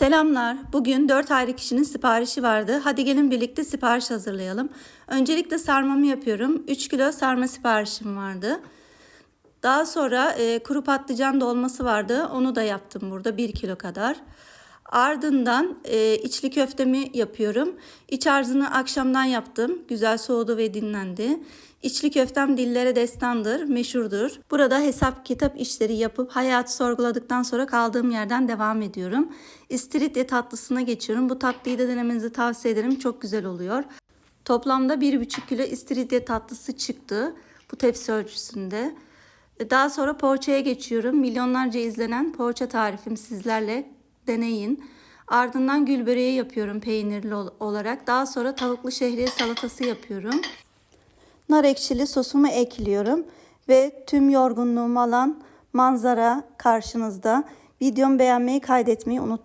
Selamlar. Bugün 4 ayrı kişinin siparişi vardı. Hadi gelin birlikte sipariş hazırlayalım. Öncelikle sarmamı yapıyorum. 3 kilo sarma siparişim vardı. Daha sonra e, kuru patlıcan dolması vardı. Onu da yaptım burada 1 kilo kadar. Ardından e, içli köftemi yapıyorum. İç arzını akşamdan yaptım. Güzel soğudu ve dinlendi. İçli köftem dillere destandır, meşhurdur. Burada hesap kitap işleri yapıp hayatı sorguladıktan sonra kaldığım yerden devam ediyorum. İstiridye tatlısına geçiyorum. Bu tatlıyı da denemenizi tavsiye ederim. Çok güzel oluyor. Toplamda 1,5 kilo istiridye tatlısı çıktı bu tepsi ölçüsünde. Daha sonra poğaçaya geçiyorum. Milyonlarca izlenen poğaça tarifim sizlerle deneyin. Ardından gül böreği yapıyorum peynirli ol- olarak. Daha sonra tavuklu şehriye salatası yapıyorum. Nar ekşili sosumu ekliyorum ve tüm yorgunluğumu alan manzara karşınızda. Videomu beğenmeyi, kaydetmeyi unutmayın.